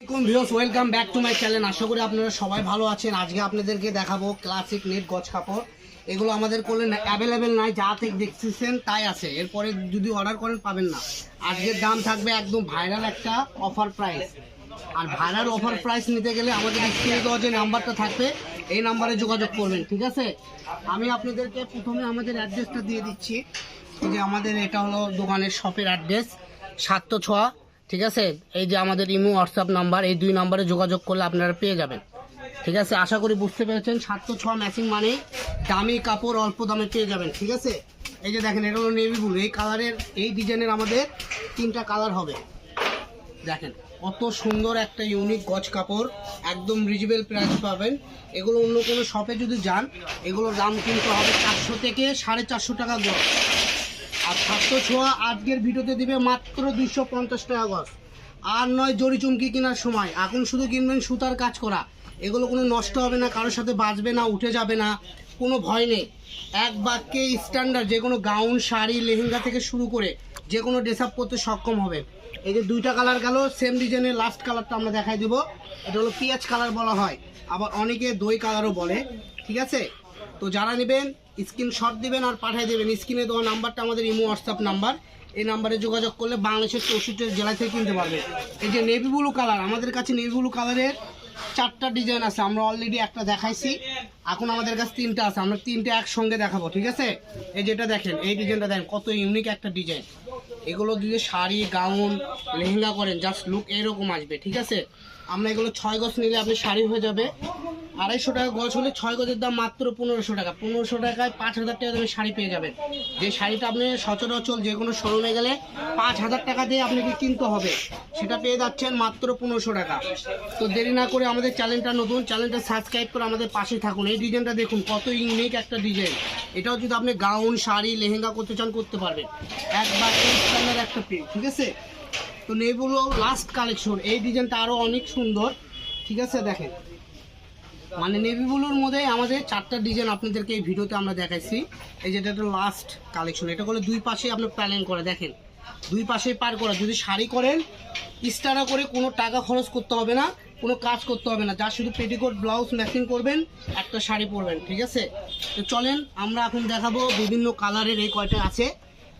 আসসালামাইকুম welcome back to my আশা করি আপনারা সবাই ভালো আছেন। আজকে আপনাদেরকে দেখাবো ক্লাসিক নেট গজ কাপড় এগুলো আমাদের করলে অ্যাভেলেবেল নাই, যা থেকে দেখতেছেন তাই আছে। এরপরে যদি অর্ডার করেন, পাবেন না। আজকের দাম থাকবে একদম ভাইরাল একটা অফার প্রাইস আর ভাইরাল অফার প্রাইস নিতে গেলে আমাদের স্ক্রিনে দেওয়া যে নাম্বারটা থাকবে, এই নাম্বারে যোগাযোগ করবেন, ঠিক আছে? আমি আপনাদেরকে প্রথমে আমাদের অ্যাড্রেসটা দিয়ে দিচ্ছি। যে আমাদের এটা হলো দোকানের শপের অ্যাড্রেস সাতশো ছোয়া ঠিক আছে? এই যে আমাদের ইমো, হোয়াটসঅ্যাপ নাম্বার, এই দুই নাম্বারে যোগাযোগ করলে আপনারা পেয়ে যাবেন। ঠিক আছে? আশা করি বুঝতে পেরেছেন। সাতশো ছ ম্যাচিং মানে দামি কাপড় অল্প দামে পেয়ে যাবেন, ঠিক আছে? এই যে দেখেন, এটা হলো নেভি ব্লু এই কালারের এই ডিজাইনের আমাদের তিনটা কালার হবে। দেখেন, কত সুন্দর একটা ইউনিক গজ কাপড়, একদম রিজনেবল প্রাইস পাবেন। এগুলো অন্য কোনো শপে যদি যান, এগুলোর দাম কিন্তু হবে চারশো থেকে সাড়ে চারশো টাকা গজ। আর সাতশো ছোঁয়া আজকের ভিডিওতে দিবে মাত্র দুইশো পঞ্চাশ টাকা গজ। আর নয়, জরি চুমকি কেনার সময়। এখন শুধু কিনবেন সুতার কাজ করা। এগুলো কোনো নষ্ট হবে না, কারোর সাথে বাঁচবে না, উঠে যাবে না, কোনো ভয় নেই। এক বাক্যে স্ট্যান্ডার্ড যে কোনো গাউন, শাড়ি, লেহেঙ্গা থেকে শুরু করে যে কোনো ড্রেস আপ করতে সক্ষম হবে। এই যে দুইটা কালার গেল সেম ডিজাইনের লাস্ট কালারটা আমরা দেখাই দেবো। এটা হলো পিঁয়াজ কালার বলা হয়। আবার অনেকে দই কালারও বলে, ঠিক আছে? তো যারা নেবেন স্ক্রিনশট দেবেন আর পাঠিয়ে দেবেন। স্ক্রিনে দেওয়া নাম্বারটা আমাদের ইমো হোয়াটসঅ্যাপ নাম্বার। এই নাম্বারে যোগাযোগ করলে বাংলাদেশের চৌষট্টি জেলা থেকে কিনতে পারবে। এই যে নেভি ব্লু কালার আমাদের কাছে নেভি ব্লু কালারের চারটা ডিজাইন আছে। আমরা অলরেডি একটা দেখাইছি। এখন আমাদের কাছে তিনটা আছে। আমরা তিনটে একসঙ্গে দেখাবো, ঠিক আছে? এই যেটা দেখেন, এই ডিজাইনটা দেখেন, কত ইউনিক একটা ডিজাইন এগুলো দিয়ে শাড়ি গাউন লেহেঙ্গা করেন জাস্ট লুক এরকম আসবে, ঠিক আছে? আমরা এগুলো ছয় গজ নিলে আপনি শাড়ি হয়ে যাবে। আড়াইশো টাকা গজ হলে ছয় গজের দাম মাত্র পনেরোশো টাকা। পনেরোশো টাকায় পাঁচ হাজার টাকা দামে শাড়ি পেয়ে যাবেন। যে শাড়িটা আপনি সচরাচর যে কোনো শোরুমে গেলে পাঁচ হাজার টাকা দিয়ে আপনাকে কিনতে হবে। সেটা পেয়ে যাচ্ছেন মাত্র পনেরোশো টাকা। তো দেরি না করে আমাদের চ্যানেলটা নতুন চ্যানেলটা সাবস্ক্রাইব করে আমাদের পাশে থাকুন। এই ডিজাইনটা দেখুন, কত ইউনিক একটা ডিজাইন এটাও যদি আপনি গাউন শাড়ি, লেহেঙ্গা করতে চান, করতে পারবেন। একবার একটা প্রিন্ট ঠিক আছে? তো নেগুলো লাস্ট কালেকশন এই ডিজাইনটা আরও অনেক সুন্দর। ঠিক আছে, দেখেন। মানে নেভি ব্লুর মধ্যে আমাদের চারটা ডিজাইন আপনাদেরকে এই ভিডিওতে আমরা দেখাইছি। এই যেটা একটা লাস্ট কালেকশন এটা করলে দুই পাশে আপনি প্ল্যানিং করে দেখেন। দুই পাশে পার করা, যদি শাড়ি করেন ইস্টারা করে কোনো টাকা খরচ করতে হবে না, কোনো কাজ করতে হবে না, যা শুধু পেটিকোট ব্লাউজ ম্যাচিং করবেন, একটা শাড়ি পরবেন, ঠিক আছে? তো চলেন, আমরা এখন দেখাবো বিভিন্ন কালারের এই কয়টা আছে।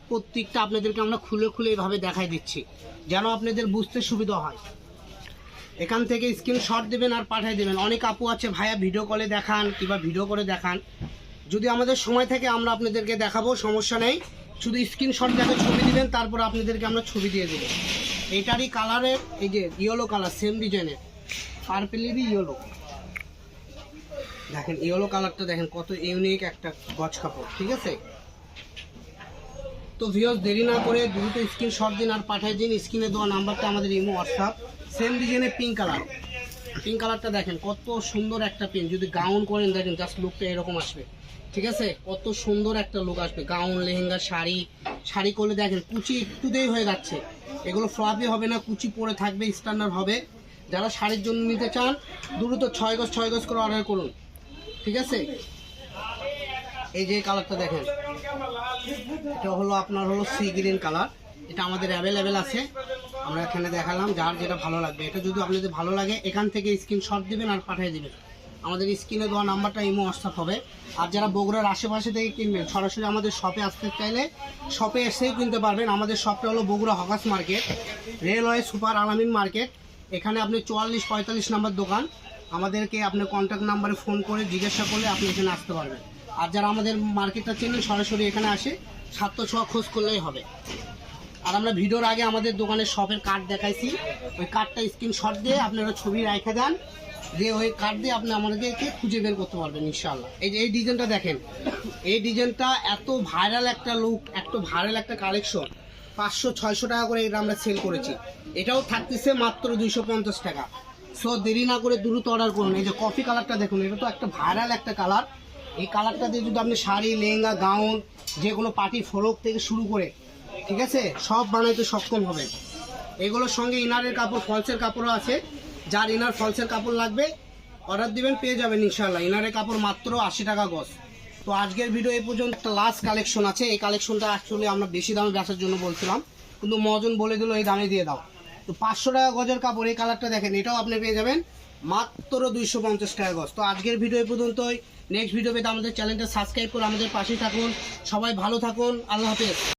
প্রত্যেকটা আপনাদেরকে আমরা খুলে খুলে এভাবে দেখাই দিচ্ছি, যেন আপনাদের বুঝতে সুবিধা হয়। এখান থেকে স্ক্রিনশট দেবেন আর পাঠিয়ে দেবেন। অনেক আপু আছে, ভাইয়া ভিডিও কলে দেখান কিংবা ভিডিও করে দেখান। যদি আমাদের সময় থাকে, আমরা আপনাদেরকে দেখাবো, সমস্যা নেই। শুধু স্ক্রিনশট দেখে ছবি দিবেন, তারপর আপনাদেরকে আমরা ছবি দিয়ে দেবো। এটারই কালারের এই যে ইয়েলো কালার সেম ডিজাইনের পার্পেলেরই ইয়েলো দেখেন ইয়েলো কালারটা দেখেন, কত ইউনিক একটা গছ কাপড়, ঠিক আছে? তো ভিউস দেরি না করে দ্রুত স্ক্রিনশট দিন আর পাঠিয়ে দিন। স্ক্রিনে দেওয়া নাম্বারটা আমাদের ইমো হোয়াটসঅ্যাপ সেম ডিজাইনের পিঙ্ক কালার পিঙ্ক কালারটা দেখেন, কত সুন্দর একটা পিন যদি গাউন করেন, দেখেন জাস্ট লুকটা এরকম আসবে। ঠিক আছে? কত সুন্দর একটা লুক আসবে। গাউন লেহেঙ্গা, শাড়ি। শাড়ি করলে দেখেন, কুচি একটুতেই হয়ে যাচ্ছে। এগুলো ফ্লপই হবে না, কুচি পরে থাকবে স্ট্যান্ডার্ড হবে। যারা শাড়ির জন্য নিতে চান, দ্রুত ছয় গজ ছয় গজ করে অর্ডার করুন। ঠিক আছে? এই যে কালারটা দেখেন, এটা হলো আপনার হলো সি গ্রিন কালার। এটা আমাদের অ্যাভেলেবেল আছে। আমরা এখানে দেখালাম যার যেটা ভালো লাগবে। এটা যদি আপনাদের ভালো লাগে, এখান থেকে স্ক্রিনশট দেবেন আর পাঠিয়ে দেবেন। আমাদের স্ক্রিনে দেওয়া নাম্বারটা ইমো হোয়াটসঅ্যাপ হবে। আর যারা বগুড়ার আশেপাশে থেকে কিনবেন, সরাসরি আমাদের শপে আসতে চাইলে শপে এসেই কিনতে পারবেন। আমাদের শপটা হলো Bogura hawkers market railway super Alamin market এখানে আপনি চুয়াল্লিশ, পঁয়তাল্লিশ নাম্বার দোকান। আমাদেরকে আপনার কন্ট্যাক্ট নাম্বারে ফোন করে জিজ্ঞাসা করলে আপনি এখানে আসতে পারবেন। আর যারা আমাদের মার্কেটটা চেনেন, সরাসরি এখানে আসে সাতশো ছোঁয়া খোঁজ করলেই হবে। আর আমরা ভিডিওর আগে আমাদের দোকানের শপের কার্ড দেখাইছি। ওই কার্ডটা স্ক্রিনশট দিয়ে আপনারা ছবি রেখে দেন। দিয়ে ওই কার্ড দিয়ে আপনি আমাদেরকে খুঁজে বের করতে পারবেন ইনশাল্লাহ এই যে, এই ডিজাইনটা দেখেন। এই ডিজাইনটা এত ভাইরাল একটা লুক এত ভাইরাল একটা কালেকশন পাঁচশো, ছয়শো টাকা করে এটা আমরা সেল করেছি। এটাও থাকতেছে মাত্র দুইশো পঞ্চাশ টাকা। সো দেরি না করে দ্রুত অর্ডার করুন। এই যে কফি কালারটা দেখুন, এটা তো একটা ভাইরাল একটা কালার এই কালারটা দিয়ে যদি আপনি শাড়ি, লেহেঙ্গা, গাউন, যে কোনো পার্টি ফরক থেকে শুরু করে, ঠিক আছে? সব বানাইতে সক্ষম হবে এগুলোর সঙ্গে ইনারের কাপড়, ফলসের কাপড়ও আছে। যার ইনার, ফলসের কাপড় লাগবে, অর্ডার দিবেন, পেয়ে যাবেন ইনশাল্লাহ ইনারের কাপড় মাত্র আশি টাকা গজ। তো আজকের ভিডিও এই পর্যন্ত লাস্ট কালেকশন আছে। এই কালেকশনটা অ্যাকচুয়ালি আমরা বেশি দামে বেচার জন্য বলছিলাম। কিন্তু মজন বলে দিল, এই দামে দিয়ে দাও। তো পাঁচশো টাকা গজের কাপড়, এই কালারটা দেখেন, এটাও আপনি পেয়ে যাবেন। মাত্র দুইশো পঞ্চাশ টাকা গজ। তো আজকের ভিডিও এই পর্যন্তই। নেক্সট ভিডিও পেতে আমাদের চ্যানেলটা সাবস্ক্রাইব করে আমাদের পাশে থাকুন। সবাই ভালো থাকুন। আল্লাহ হাফেজ।